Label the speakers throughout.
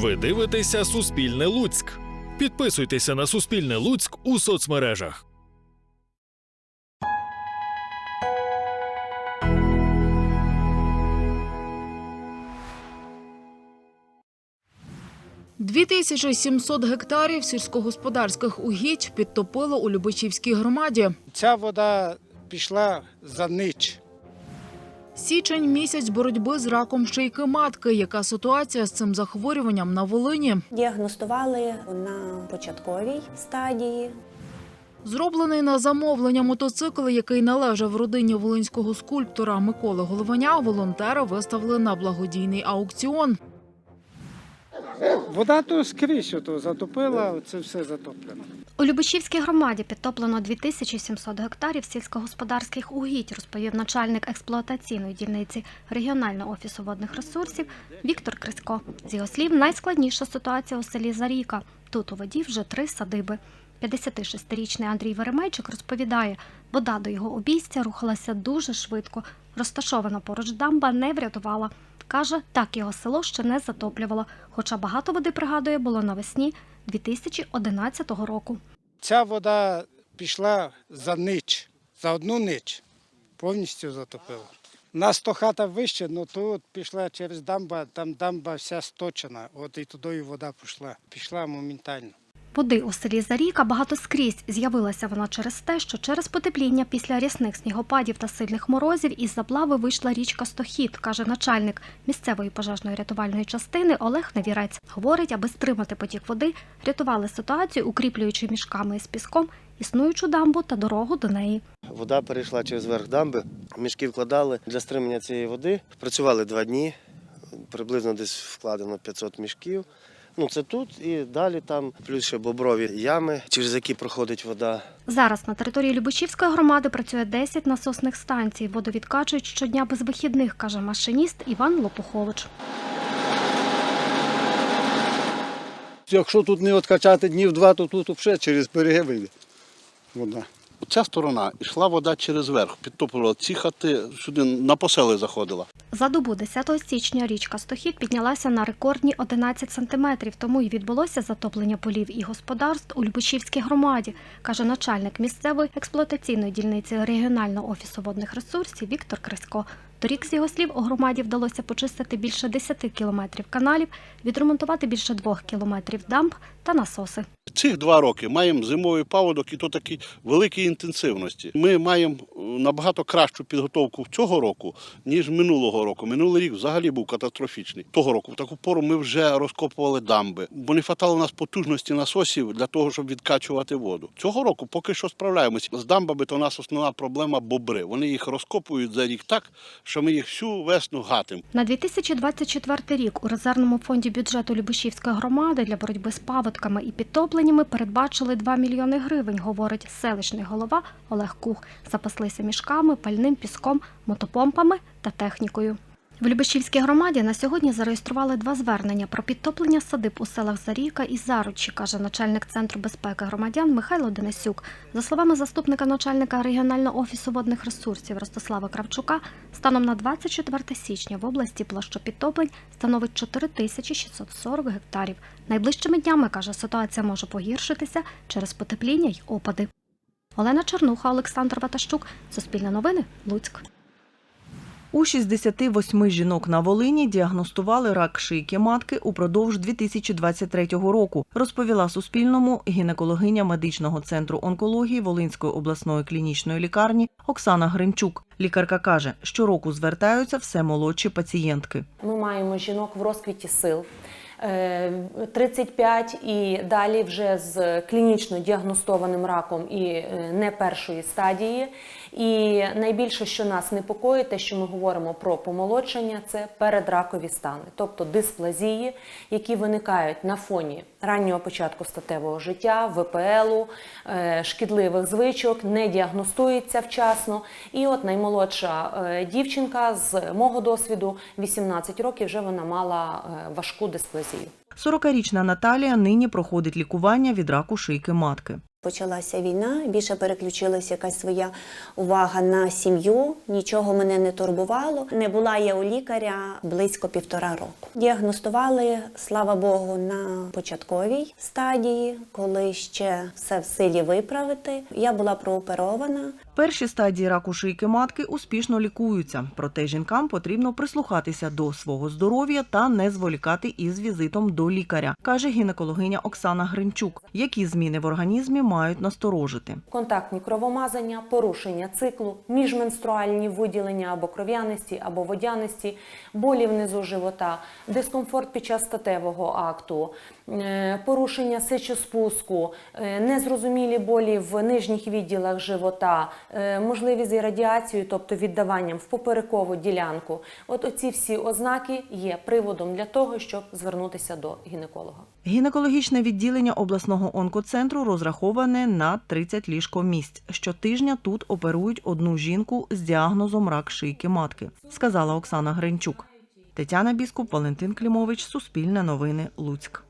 Speaker 1: Ви дивитеся Суспільне Луцьк. Підписуйтеся на Суспільне Луцьк у соцмережах.
Speaker 2: – 2700 гектарів сільськогосподарських угідь підтопило у Любичівській громаді.
Speaker 3: Ця вода пішла за нич.
Speaker 2: Січень – місяць боротьби з раком шийки матки. Яка ситуація з цим захворюванням на Волині?
Speaker 4: Діагностували на початковій стадії.
Speaker 2: Зроблений на замовлення мотоцикл, який належав родині волинського скульптора Миколи Голованя, волонтери виставили на благодійний аукціон.
Speaker 3: Вода то скрізь ото затопила, це все затоплено.
Speaker 5: У Любичівській громаді підтоплено 2700 гектарів сільськогосподарських угідь, розповів начальник експлуатаційної дільниці регіонального офісу водних ресурсів Віктор Крисько. З його слів, найскладніша ситуація у селі Заріка. Тут у воді вже три садиби. 56-річний Андрій Веремейчик розповідає, вода до його обійстя рухалася дуже швидко. Розташована поруч дамба не врятувала. Каже, так його село ще не затоплювало, хоча багато води, пригадує, було навесні 2011 року.
Speaker 3: Ця вода пішла за нич, за одну нич. Повністю затопила. Нас то хата вище, але тут пішла через дамба, там дамба вся сточена. От і туди вода пішла. Пішла моментально.
Speaker 5: Води у селі Заріка багато скрізь. З'явилася вона через те, що через потепління після рясних снігопадів та сильних морозів із заплави вийшла річка Стохід, каже начальник місцевої пожежної рятувальної частини Олег Невірець. Говорить, аби стримати потік води, рятували ситуацію, укріплюючи мішками із піском існуючу дамбу та дорогу до неї.
Speaker 6: Вода перейшла через верх дамби, мішки вкладали для стримання цієї води. Працювали два дні, приблизно десь вкладено 500 мішків. Ну, це тут і далі там, плюс ще боброві ями, через які проходить вода.
Speaker 5: Зараз на території Любичівської громади працює 10 насосних станцій. Воду відкачують щодня без вихідних, каже машиніст Іван Лопухович.
Speaker 7: Якщо тут не відкачати днів два, то тут взагалі через береги вийде вода.
Speaker 8: Ця сторона йшла вода через верх, підтопила ці хати, сюди на посели заходила.
Speaker 5: За добу 10 січня річка Стохід піднялася на рекордні 11 сантиметрів, тому і відбулося затоплення полів і господарств у Любичівській громаді, каже начальник місцевої експлуатаційної дільниці регіонального офісу водних ресурсів Віктор Крисько. Торік, з його слів, у громаді вдалося почистити більше 10 кілометрів каналів, відремонтувати більше 2 кілометрів дамб та насоси.
Speaker 8: Цих два роки маємо зимовий паводок і то такі великій інтенсивності. Ми маємо е, набагато кращу підготовку цього року, ніж минулого року. Минулий рік взагалі був катастрофічний. Того року в таку пору ми вже розкопували дамби, бо не хватало нас потужності насосів для того, щоб відкачувати воду. Цього року поки що справляємося. З дамбами то у нас основна проблема бобри. Вони їх розкопують за рік так, що ми їх всю весну гатимо.
Speaker 5: На 2024 рік у резервному фонді бюджету Любишівської громади для боротьби з паводками і підтопленнями передбачили 2 мільйони гривень, говорить селищний голова Олег Кух. Запаслися мішками, пальним піском, мотопомпами та технікою. В Любишівській громаді на сьогодні зареєстрували два звернення про підтоплення садиб у селах Заріка і Заручі, каже начальник Центру безпеки громадян Михайло Денисюк. За словами заступника начальника регіонального офісу водних ресурсів Ростислава Кравчука, станом на 24 січня в області площа підтоплень становить 4640 гектарів. Найближчими днями, каже, ситуація може погіршитися через потепління й опади. Олена Чернуха, Олександр Ватащук, Суспільне новини, Луцьк.
Speaker 9: У 68 жінок на Волині діагностували рак шийки матки упродовж 2023 року, розповіла Суспільному гінекологиня медичного центру онкології Волинської обласної клінічної лікарні Оксана Гринчук. Лікарка каже, щороку звертаються все молодші пацієнтки.
Speaker 4: Ми маємо жінок в розквіті сил. Е, 35 і далі вже з клінічно діагностованим раком і е, не першої стадії. І найбільше, що нас непокоїть, те, що ми говоримо про помолодшення, це передракові стани, тобто дисплазії, які виникають на фоні раннього початку статевого життя, ВПЛу, е, шкідливих звичок, не діагностується вчасно. І от наймолодша е, дівчинка з мого досвіду, 18 років, вже вона мала е, важку дисплазію.
Speaker 9: 40-річна Наталія нині проходить лікування від раку шийки матки.
Speaker 10: Почалася війна, більше переключилася якась своя увага на сім'ю. Нічого мене не турбувало. Не була я у лікаря близько півтора року. Діагностували, слава Богу, на початковій стадії, коли ще все в силі виправити. Я була прооперована.
Speaker 9: Перші стадії раку шийки матки успішно лікуються, проте жінкам потрібно прислухатися до свого здоров'я та не зволікати із візитом до лікаря, каже гінекологиня Оксана Гринчук. Які зміни в організмі мають насторожити?
Speaker 4: Контактні кровомазання, порушення циклу, міжменструальні виділення або кров'яності, або водяності, болі внизу живота, дискомфорт під час статевого акту, е, порушення сечоспуску, е, незрозумілі болі в нижніх відділах живота, можливість з радіацією, тобто віддаванням в поперекову ділянку. От оці всі ознаки є приводом для того, щоб звернутися до гінеколога.
Speaker 9: Гінекологічне відділення обласного онкоцентру розраховане на 30 ліжкомісць. Щотижня тут оперують одну жінку з діагнозом рак шийки матки, сказала Оксана Гринчук. Тетяна Біскуп, Валентин Клімович, Суспільне новини, Луцьк.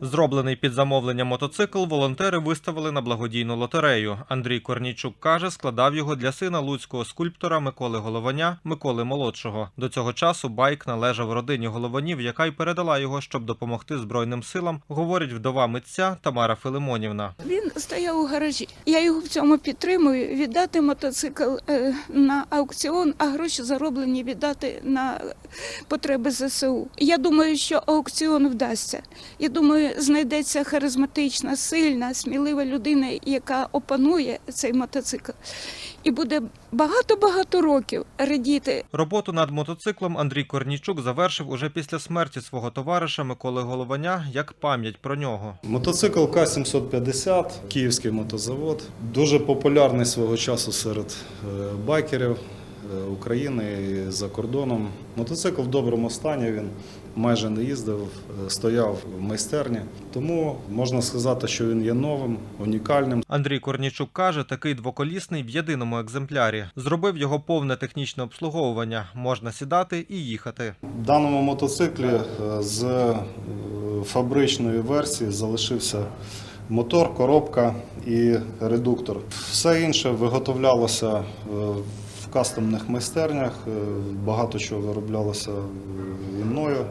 Speaker 11: Зроблений під замовлення мотоцикл волонтери виставили на благодійну лотерею. Андрій Корнійчук каже, складав його для сина луцького скульптора Миколи Голованя Миколи Молодшого. До цього часу байк належав родині Голованів, яка й передала його, щоб допомогти Збройним силам, говорить вдова митця Тамара Филимонівна.
Speaker 12: Він стояв у гаражі. Я його в цьому підтримую. Віддати мотоцикл е, на аукціон, а гроші зароблені віддати на потреби ЗСУ. Я думаю, що аукціон вдасться. Я думаю, знайдеться харизматична, сильна, смілива людина, яка опанує цей мотоцикл, і буде багато-багато років радіти
Speaker 11: Роботу над мотоциклом Андрій Корнійчук завершив уже після смерті свого товариша Миколи Голованя як пам'ять про нього.
Speaker 13: Мотоцикл К-750, київський мотозавод. Дуже популярний свого часу серед е, байкерів України і за кордоном. Мотоцикл в доброму стані, він майже не їздив, е, стояв в майстерні. Тому можна сказати, що він є новим, унікальним.
Speaker 11: Андрій Корнійчук каже, такий двоколісний в єдиному екземплярі. Зробив його повне технічне обслуговування. Можна сідати і їхати.
Speaker 13: В даному мотоциклі е, з е, фабричної версії залишився мотор, коробка і редуктор. Все інше виготовлялося е, в кастомних майстернях, е, багато чого вироблялося е, і мною.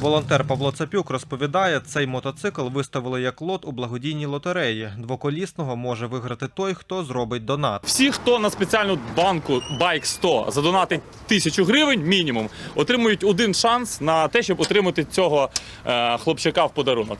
Speaker 11: Волонтер Павло Цапюк розповідає, цей мотоцикл виставили як лот у благодійній лотереї. Двоколісного може виграти той, хто зробить донат.
Speaker 14: Всі, хто на спеціальну банку Bike 100 задонатить тисячу гривень мінімум, отримують один шанс на те, щоб отримати цього е, хлопчака в подарунок.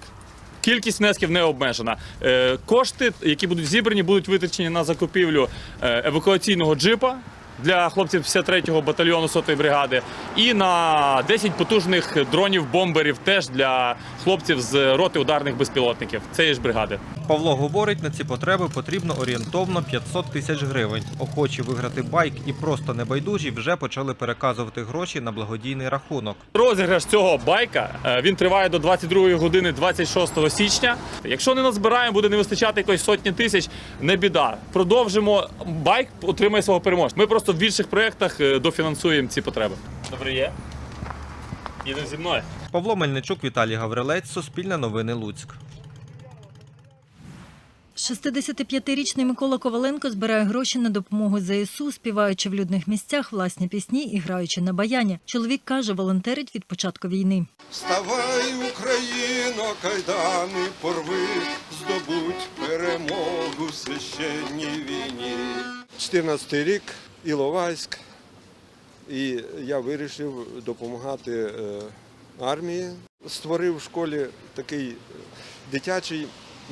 Speaker 14: Кількість внесків не обмежена. Е, кошти, які будуть зібрані, будуть витрачені на закупівлю е, евакуаційного джипа для хлопців 53-го батальйону 100-ї бригади і на 10 потужних дронів-бомберів теж для хлопців з роти ударних безпілотників цієї ж бригади.
Speaker 11: Павло говорить, на ці потреби потрібно орієнтовно 500 тисяч гривень. Охочі виграти байк і просто небайдужі вже почали переказувати гроші на благодійний рахунок.
Speaker 14: Розіграш цього байка е, він триває до 22 години 26 січня. Якщо не назбираємо, буде не вистачати якоїсь сотні тисяч. Не біда. Продовжимо. Байк отримає свого переможця. Ми просто в більших проєктах е, дофінансуємо ці потреби. Добре є. Їдемо зі мною.
Speaker 11: Павло Мельничук, Віталій Гаврилець, Суспільне новини Луцьк.
Speaker 15: 65-річний Микола Коваленко збирає гроші на допомогу ЗСУ, співаючи в людних місцях власні пісні і граючи на баяні. Чоловік каже, волонтерить від початку війни.
Speaker 16: Вставай, Україно, кайдани порви, здобудь перемогу в священній війні. 14 рік, Іловайськ, і я вирішив допомагати е, армії. Створив в школі такий е, дитячий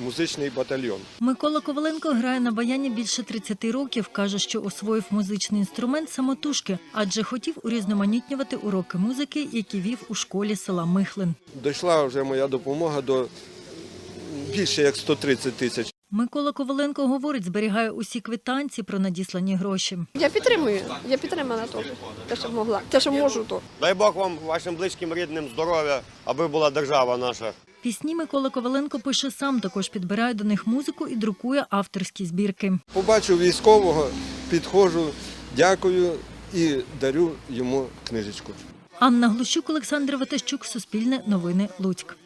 Speaker 16: музичний батальйон.
Speaker 15: Микола Коваленко грає на баяні більше 30 років. каже, що освоїв музичний інструмент самотужки, адже хотів урізноманітнювати уроки музики, які вів у школі села Михлин.
Speaker 16: Дійшла вже моя допомога до більше як 130 тисяч.
Speaker 15: Микола Коваленко говорить, зберігає усі квитанції про надіслані гроші.
Speaker 17: Я підтримую. Я підтримала то. Те, що могла, те, що можу, то.
Speaker 18: Дай Бог вам, вашим близьким, рідним здоров'я, аби була держава наша.
Speaker 15: Пісні Микола Коваленко пише сам, також підбирає до них музику і друкує авторські збірки.
Speaker 16: Побачив військового, підходжу, дякую і дарю йому книжечку.
Speaker 15: Анна Глущук, Олександр Ватащук, Суспільне новини Луцьк.